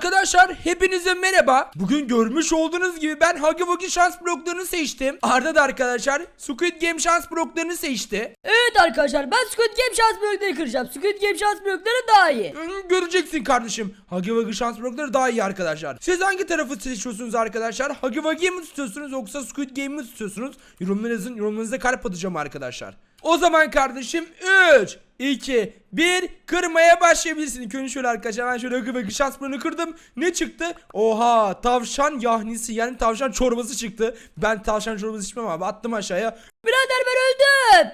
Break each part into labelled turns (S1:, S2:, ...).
S1: Arkadaşlar hepinize merhaba. Bugün görmüş olduğunuz gibi ben Huggy Wuggy şans bloklarını seçtim. Arda da arkadaşlar Squid Game şans bloklarını seçti.
S2: Evet arkadaşlar ben Squid Game şans blokları kıracağım. Squid Game şans blokları daha iyi.
S1: Göreceksin kardeşim. Huggy Wuggy şans blokları daha iyi arkadaşlar. Siz hangi tarafı seçiyorsunuz arkadaşlar? Huggy Wuggy'yi mi tutuyorsunuz yoksa Squid Game'i mi tutuyorsunuz? Yorumlara yazın. Yorumlarınıza kalp atacağım arkadaşlar. O zaman kardeşim 3, 2, 1 kırmaya başlayabilirsin. İlk önce şöyle arkadaşlar ben şöyle Huggy Wuggy şans bloğunu kırdım. Ne çıktı? Oha tavşan yahnisi yani tavşan çorbası çıktı. Ben tavşan çorbası içmem abi attım aşağıya.
S2: Birader ben öldüm.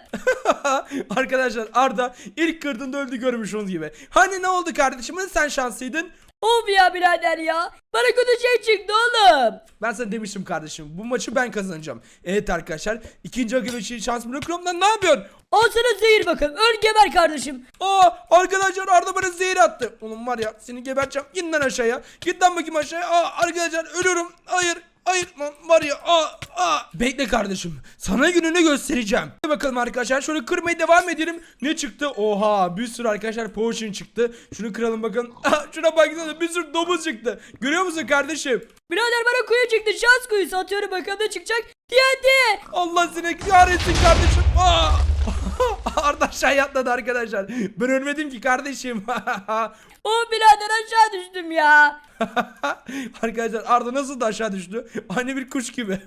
S1: Arkadaşlar Arda ilk kırdığında öldü görmüş olduğunuz gibi. Hani ne oldu kardeşim? Hani sen şanslıydın?
S2: Of ya birader ya. Bana kötü şey çıktı oğlum.
S1: Ben sana demiştim kardeşim. Bu maçı ben kazanacağım. Evet arkadaşlar. ikinci arkadaşı şans bırakıyorum lan ne yapıyorsun?
S2: Al sana zehir bakın. Öl geber kardeşim.
S1: Aa arkadaşlar Arda bana zehir attı. Oğlum var ya seni geberteceğim. Git lan aşağıya. Git lan bakayım aşağıya. Aa arkadaşlar ölüyorum. Hayır. Hayır var ya aa, aa. Bekle kardeşim sana gününü göstereceğim Hadi bakalım arkadaşlar şöyle kırmaya devam edelim Ne çıktı oha bir sürü arkadaşlar potion çıktı Şunu kıralım bakın Aa, Şuna baksana bir sürü domuz çıktı Görüyor musun kardeşim
S2: Birader bana kuyu çıktı. Şans kuyusu atıyorum bakalım ne çıkacak. TNT.
S1: Allah seni kahretsin kardeşim Aa! Arda aşağıya atladı arkadaşlar Ben ölmedim ki kardeşim
S2: Oh birader aşağı düştüm ya.
S1: Arkadaşlar Arda nasıl da aşağı düştü Aynı bir kuş gibi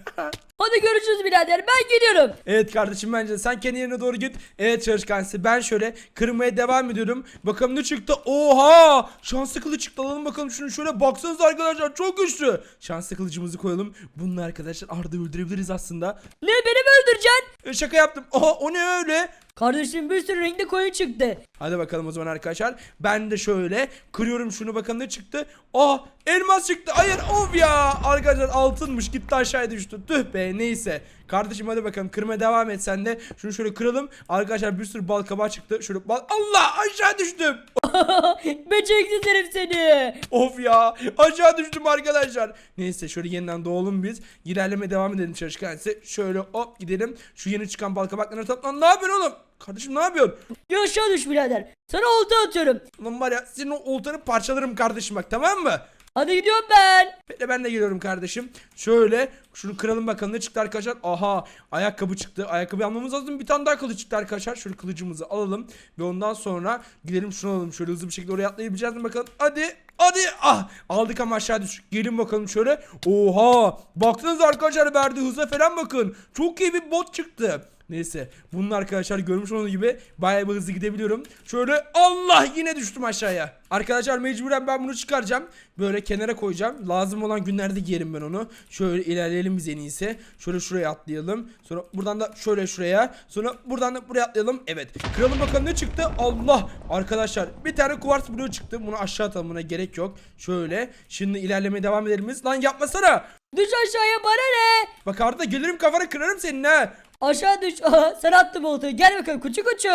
S2: Hadi görüşürüz birader ben gidiyorum.
S1: Evet kardeşim bence sen kendi yerine doğru git. Evet çalışkansı ben şöyle kırmaya devam ediyorum. Bakalım ne çıktı? Oha! Şanslı kılıç çıktı. Alalım bakalım şunu şöyle baksanıza arkadaşlar çok güçlü. Şanslı kılıcımızı koyalım. Bununla arkadaşlar Arda öldürebiliriz aslında.
S2: Ne beni mi öldüreceksin?
S1: E, şaka yaptım. Oha o ne öyle?
S2: Kardeşim bir sürü renkli koyun çıktı.
S1: Hadi bakalım o zaman arkadaşlar. Ben de şöyle kırıyorum şunu bakalım ne çıktı. Aa elmas çıktı. Hayır of ya. Arkadaşlar altınmış gitti aşağıya düştü. Tüh be neyse. Kardeşim hadi bakalım kırmaya devam et sen de. Şunu şöyle kıralım. Arkadaşlar bir sürü bal kabağı çıktı. Şöyle bal. Allah aşağı düştüm.
S2: Beceriksiz herif seni.
S1: Of ya aşağı düştüm arkadaşlar. Neyse şöyle yeniden doğalım biz. İlerleme devam edelim çalışkan. Şöyle hop gidelim. Şu yeni çıkan bal kabaklarını toplan. Ne yapıyorsun oğlum? Kardeşim ne yapıyorsun?
S2: Ya aşağı düş birader. Sana olta atıyorum.
S1: Ulan var ya senin o oltanı parçalarım kardeşim bak tamam mı?
S2: Hadi gidiyorum ben.
S1: Bekle ben de geliyorum kardeşim. Şöyle şunu kıralım bakalım ne çıktı arkadaşlar. Aha ayakkabı çıktı. Ayakkabı almamız lazım. Bir tane daha kılıç çıktı arkadaşlar. Şöyle kılıcımızı alalım. Ve ondan sonra gidelim şunu alalım. Şöyle hızlı bir şekilde oraya atlayabileceğiz mi bakalım. Hadi hadi ah aldık ama aşağı düştük. Gelin bakalım şöyle. Oha baktınız arkadaşlar verdiği hıza falan bakın. Çok iyi bir bot çıktı. Neyse bunun arkadaşlar görmüş olduğunuz gibi bayağı bir hızlı gidebiliyorum. Şöyle Allah yine düştüm aşağıya. Arkadaşlar mecburen ben bunu çıkaracağım. Böyle kenara koyacağım. Lazım olan günlerde giyerim ben onu. Şöyle ilerleyelim biz en iyisi. Şöyle şuraya atlayalım. Sonra buradan da şöyle şuraya. Sonra buradan da buraya atlayalım. Evet. Kıralım bakalım ne çıktı. Allah. Arkadaşlar bir tane kuvars bloğu çıktı. Bunu aşağı atalım buna gerek yok. Şöyle. Şimdi ilerlemeye devam edelim. Lan yapmasana.
S2: Düş aşağıya bana ne?
S1: Bak Arda gelirim kafana kırarım senin ha.
S2: Aşağı düş. Aha, sen attın oltayı. Gel bakalım kuçu kuçu.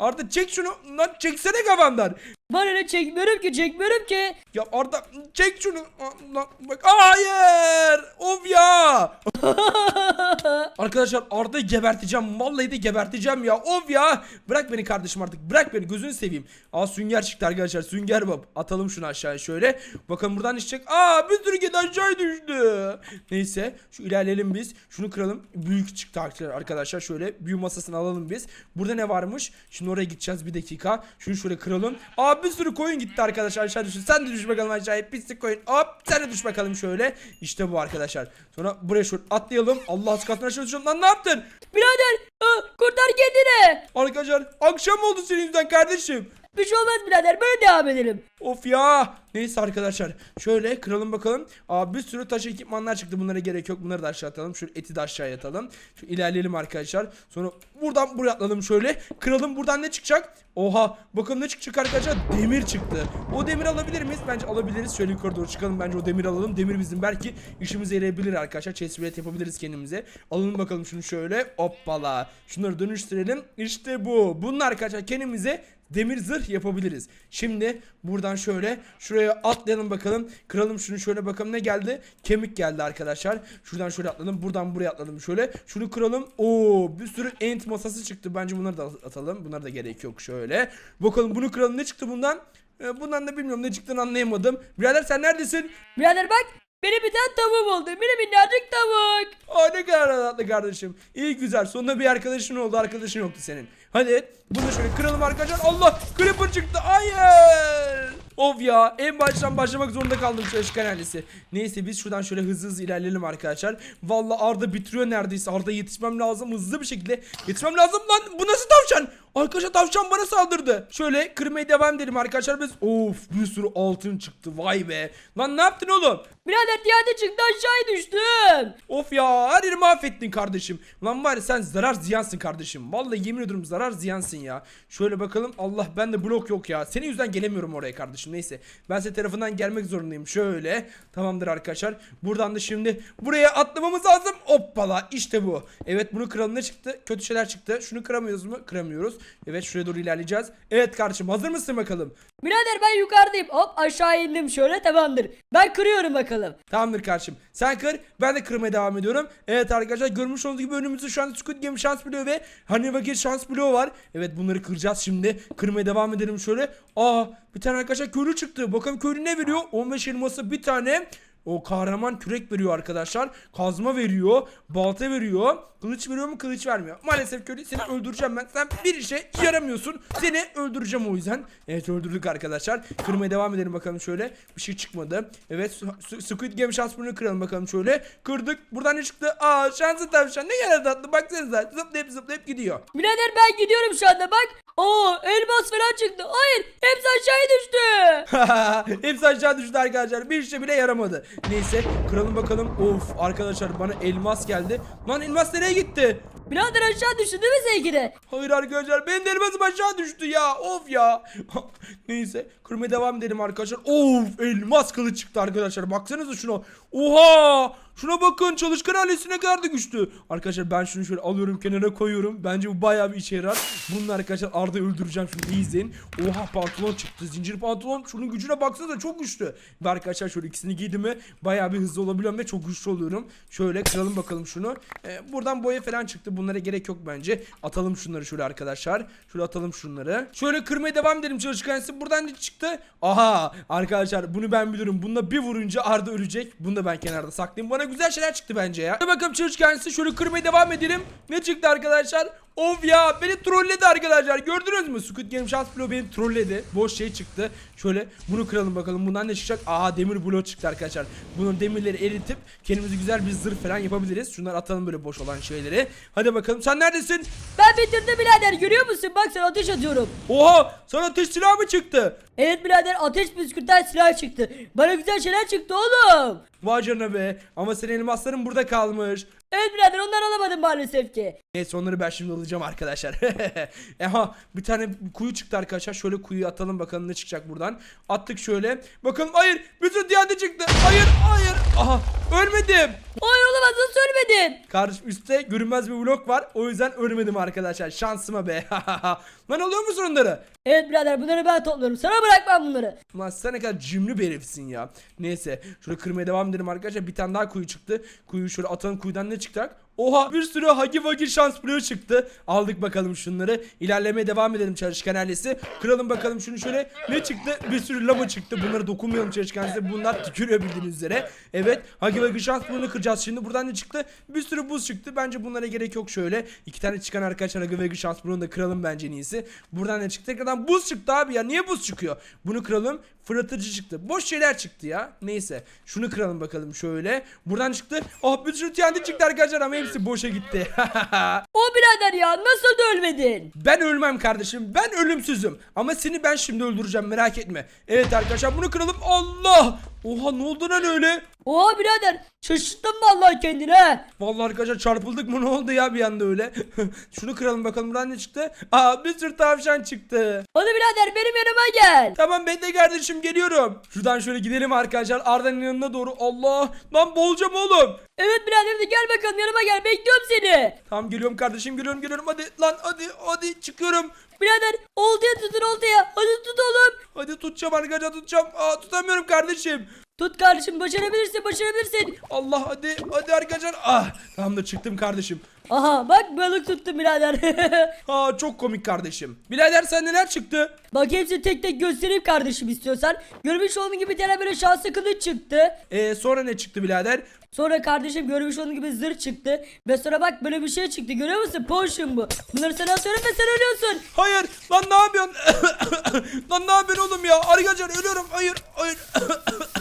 S1: Arda çek şunu. Lan çeksene kafandan.
S2: Bana ne çekmiyorum ki çekmiyorum ki.
S1: Ya Arda çek şunu. Lan bak hayır. Of ya. Arkadaşlar Arda'yı geberteceğim. Vallahi de geberteceğim ya. Of ya. Bırak beni kardeşim artık. Bırak beni gözünü seveyim. Aa sünger çıktı arkadaşlar. Sünger bab. Atalım şunu aşağıya şöyle. Bakalım buradan çıkacak. Aa bir sürü kedi aşağı düştü. Neyse şu ilerleyelim biz. Şunu kıralım. Büyük çıktı arkadaşlar. Şöyle büyü masasını alalım biz. Burada ne varmış? Şimdi oraya gideceğiz bir dakika. Şunu şöyle kıralım. Aa bir sürü koyun gitti arkadaşlar aşağı düştü. Sen de düş bakalım aşağıya. Pislik koyun. Hop sen de düş bakalım şöyle. İşte bu arkadaşlar. Sonra buraya şöyle atlayalım. Allah kalsın aşağı düşüyorum. Lan ne yaptın?
S2: Birader kurtar kendini.
S1: Arkadaşlar akşam oldu senin yüzünden kardeşim.
S2: Bir şey olmaz birader böyle devam edelim.
S1: Of ya. Neyse arkadaşlar. Şöyle kıralım bakalım. Aa bir sürü taş ekipmanlar çıktı. Bunlara gerek yok. Bunları da aşağı atalım. Şu eti de aşağıya atalım. Şu ilerleyelim arkadaşlar. Sonra buradan buraya atladım şöyle. Kıralım buradan ne çıkacak? Oha. Bakalım ne çıkacak arkadaşlar? Demir çıktı. O demir alabilir miyiz? Bence alabiliriz. Şöyle yukarı doğru çıkalım. Bence o demir alalım. Demir bizim belki işimize yarayabilir arkadaşlar. Chest yapabiliriz kendimize. Alalım bakalım şunu şöyle. Hoppala. Şunları dönüştürelim. İşte bu. Bunun arkadaşlar kendimize demir zırh yapabiliriz. Şimdi buradan şöyle şuraya atlayalım bakalım. Kıralım şunu şöyle bakalım ne geldi? Kemik geldi arkadaşlar. Şuradan şöyle atladım. Buradan buraya atladım şöyle. Şunu kıralım. Oo bir sürü ent masası çıktı. Bence bunları da atalım. Bunlara da gerek yok şöyle. Bakalım bunu kıralım. Ne çıktı bundan? Ee, bundan da bilmiyorum ne çıktığını anlayamadım. Birader sen neredesin?
S2: Birader bak benim bir tane tavuğum oldu. Mini minnacık tavuk.
S1: Aa ne kadar tatlı kardeşim. İyi güzel. Sonunda bir arkadaşın oldu. Arkadaşın yoktu senin. Hadi bunu şöyle kıralım arkadaşlar. Allah Creeper çıktı. Hayır. Of ya en baştan başlamak zorunda kaldım çalışkan ailesi. Neyse biz şuradan şöyle hızlı hızlı ilerleyelim arkadaşlar. Vallahi Arda bitiriyor neredeyse. Arda yetişmem lazım hızlı bir şekilde. Yetişmem lazım lan. Bu nasıl tavşan? Arkadaşlar tavşan bana saldırdı. Şöyle kırmaya devam edelim arkadaşlar biz. Of bir sürü altın çıktı. Vay be. Lan ne yaptın oğlum?
S2: Birader diğerde çıktı aşağıya düştüm.
S1: Of ya her yeri mahvettin kardeşim. Lan var ya sen zarar ziyansın kardeşim. Vallahi yemin ediyorum zarar ziyansın ya. Şöyle bakalım Allah bende blok yok ya. Senin yüzünden gelemiyorum oraya kardeşim. Neyse ben senin tarafından gelmek zorundayım. Şöyle tamamdır arkadaşlar. Buradan da şimdi buraya atlamamız lazım. Hoppala işte bu. Evet bunu kıralım ne çıktı? Kötü şeyler çıktı. Şunu kıramıyoruz mu? Kıramıyoruz. Evet şuraya doğru ilerleyeceğiz. Evet kardeşim hazır mısın bakalım?
S2: Birader ben yukarıdayım. Hop aşağı indim şöyle tamamdır. Ben kırıyorum bakalım.
S1: Tamamdır kardeşim. Sen kır. Ben de kırmaya devam ediyorum. Evet arkadaşlar görmüş olduğunuz gibi önümüzde şu anda Squid Game şans bloğu ve hani vakit şans bloğu var. Evet bunları kıracağız şimdi. Kırmaya devam edelim şöyle. Aa bir tane arkadaşlar köylü çıktı. Bakalım köylü ne veriyor? 15 elması bir tane. O kahraman kürek veriyor arkadaşlar. Kazma veriyor. Balta veriyor. Kılıç veriyor mu? Kılıç vermiyor. Maalesef köylü seni öldüreceğim ben. Sen bir işe yaramıyorsun. Seni öldüreceğim o yüzden. Evet öldürdük arkadaşlar. Kırmaya devam edelim bakalım şöyle. Bir şey çıkmadı. Evet Squid Game şans bunu kıralım bakalım şöyle. Kırdık. Buradan ne çıktı? Aa şanslı tavşan. Ne kadar tatlı. Baksanıza. Zıplayıp zıplayıp gidiyor.
S2: Birader ben gidiyorum şu anda bak. Oo elmas falan çıktı. Hayır hepsi aşağıya düştü.
S1: Hepsi aşağı düştü arkadaşlar. Bir işe bile yaramadı. Neyse kıralım bakalım. Of arkadaşlar bana elmas geldi. Lan elmas nereye gitti?
S2: Birader aşağı düştü değil mi sevgili?
S1: Hayır arkadaşlar benim elmasım aşağı düştü ya. Of ya. Neyse kırmaya devam edelim arkadaşlar. Of elmas kılıç çıktı arkadaşlar. Baksanıza şuna. Oha. Şuna bakın çalışkan ailesi ne kadar da güçlü. Arkadaşlar ben şunu şöyle alıyorum kenara koyuyorum. Bence bu bayağı bir işe yarar. Bunun arkadaşlar Arda'yı öldüreceğim şimdi izleyin. Oha pantolon çıktı. Zincir pantolon. Şunun gücüne baksanıza çok güçlü. Ve arkadaşlar şöyle ikisini giydim mi bayağı bir hızlı olabiliyorum ve çok güçlü oluyorum. Şöyle kıralım bakalım şunu. Ee, buradan boya falan çıktı. Bunlara gerek yok bence. Atalım şunları şöyle arkadaşlar. Şöyle atalım şunları. Şöyle kırmaya devam edelim çalışkan ailesi. Buradan ne çıktı? Aha arkadaşlar bunu ben biliyorum. Bununla bir vurunca Arda ölecek. Bunu da ben kenarda saklayayım. Bana güzel şeyler çıktı bence ya. Hadi bakalım çalışkan ailesi. Şöyle kırmaya devam edelim. Ne çıktı arkadaşlar? Of ya beni trolledi arkadaşlar. Gördünüz mü? Squid Game şans bloğu beni trolledi. Boş şey çıktı. Şöyle bunu kıralım bakalım. Bundan ne çıkacak? Aa demir bloğu çıktı arkadaşlar. Bunun demirleri eritip kendimize güzel bir zırh falan yapabiliriz. Şunları atalım böyle boş olan şeyleri. Hadi bakalım. Sen neredesin?
S2: Ben bitirdim birader görüyor musun? Bak sana ateş atıyorum.
S1: Oha! Sana ateş silahı mı çıktı?
S2: Evet birader ateş püskürten silah çıktı. Bana güzel şeyler çıktı oğlum.
S1: Vay canına be. Ama senin elmasların burada kalmış.
S2: Evet birader onları alamadım maalesef ki.
S1: Neyse onları ben şimdi alacağım arkadaşlar. Aha bir tane kuyu çıktı arkadaşlar. Şöyle kuyuyu atalım bakalım ne çıkacak buradan. Attık şöyle. Bakalım hayır bütün diğerde çıktı. Hayır hayır. Aha ölmedim.
S2: Hayır olamaz nasıl ölmedin?
S1: Kardeşim üstte görünmez bir blok var. O yüzden ölmedim arkadaşlar. Şansıma be. Lan alıyor musun onları?
S2: Evet birader bunları ben topluyorum. Sana bırakmam bunları.
S1: Ulan sen ne kadar cimri bir herifsin ya. Neyse şöyle kırmaya devam edelim arkadaşlar. Bir tane daha kuyu çıktı. Kuyu şöyle atalım kuyudan ne çıkacak? Oha bir sürü hagi vagi şans bloğu çıktı. Aldık bakalım şunları. İlerlemeye devam edelim çalışkan ailesi. Kıralım bakalım şunu şöyle. Ne çıktı? Bir sürü lama çıktı. Bunları dokunmayalım çalışkan ailesi. Bunlar tükürüyor bildiğiniz üzere. Evet hagi vagi şans bloğunu kıracağız şimdi. Buradan ne çıktı? Bir sürü buz çıktı. Bence bunlara gerek yok şöyle. İki tane çıkan arkadaşlar hagi vagi şans bloğunu da kıralım bence en iyisi. Buradan ne çıktı? Tekrardan buz çıktı abi ya. Niye buz çıkıyor? Bunu kıralım. Fırlatıcı çıktı. Boş şeyler çıktı ya. Neyse. Şunu kıralım bakalım şöyle. Buradan çıktı. Ah bir sürü TNT çıktı arkadaşlar ama hepsi boşa gitti.
S2: O birader ya nasıl da ölmedin?
S1: ben ölmem kardeşim. Ben ölümsüzüm. Ama seni ben şimdi öldüreceğim merak etme. Evet arkadaşlar bunu kıralım. Allah! Oha ne oldu lan öyle?
S2: Oha birader şaşırttın vallahi kendini ha.
S1: Vallahi arkadaşlar çarpıldık mı ne oldu ya bir anda öyle. Şunu kıralım bakalım buradan ne çıktı? Aa bir sürü tavşan çıktı.
S2: Hadi birader benim yanıma gel.
S1: Tamam ben de kardeşim geliyorum. Şuradan şöyle gidelim arkadaşlar Arda'nın yanına doğru. Allah! Lan boğulacağım oğlum.
S2: Evet birader de gel bakalım yanıma gel bekliyorum seni.
S1: Tamam geliyorum kardeşim geliyorum geliyorum hadi lan hadi hadi çıkıyorum.
S2: Birader oltaya tutun oltaya. Hadi tut oğlum.
S1: Hadi tutacağım arkadaşlar tutacağım. Aa tutamıyorum kardeşim.
S2: Tut kardeşim başarabilirsin başarabilirsin.
S1: Allah hadi hadi arkadaşlar. Ah tamamdır çıktım kardeşim.
S2: Aha bak balık tuttum birader.
S1: Ha çok komik kardeşim. Birader sen neler çıktı?
S2: bak hepsini tek tek göstereyim kardeşim istiyorsan. Görmüş olduğun gibi bir tane böyle şanslı kılıç çıktı.
S1: Ee, sonra ne çıktı birader?
S2: Sonra kardeşim görmüş olduğun gibi zırh çıktı. Ve sonra bak böyle bir şey çıktı görüyor musun? Potion bu. Bunları sana atıyorum ve sen ölüyorsun.
S1: Hayır lan ne yapıyorsun? lan ne yapıyorsun oğlum ya? Arkadaşlar ölüyorum. Hayır hayır.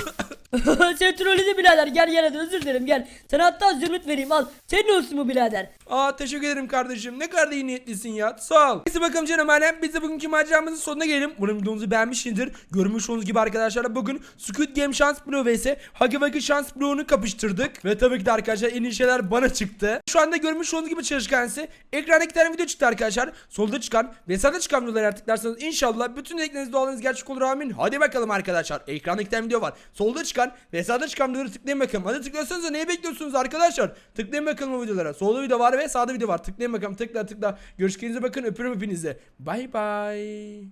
S2: Sen trolledin birader gel gel hadi özür dilerim gel. Sana hatta zümrüt vereyim al. Senin olsun bu birader.
S1: Aa teşekkür ederim kardeşim. Ne kadar da iyi niyetlisin ya. Sağ ol. Neyse bakalım canım alem. Biz de bugünkü maceramızın sonuna gelelim. Umarım videomuzu beğenmişsinizdir. Görmüş olduğunuz gibi arkadaşlar bugün Squid Game şans bloğu vs Huggy Wuggy şans bloğunu kapıştırdık. Ve tabii ki de arkadaşlar en iyi şeyler bana çıktı. Şu anda görmüş olduğunuz gibi çalışkansı. Ekranda iki tane video çıktı arkadaşlar. Solda çıkan ve sağda çıkan videoları eğer tıklarsanız inşallah bütün dilekleriniz dualarınız gerçek olur amin. Hadi bakalım arkadaşlar. Ekranda iki tane video var. Solda çıkan ve sağda çıkan videoları tıklayın bakalım. Hadi tıklasanıza neyi bekliyorsunuz arkadaşlar? Tıklayın bakalım o videolara. Solda video var ve sağda video var. Tıklayın bakalım tıkla tıkla. Görüşkenize bakın öpüyorum hepinize. Bay bay.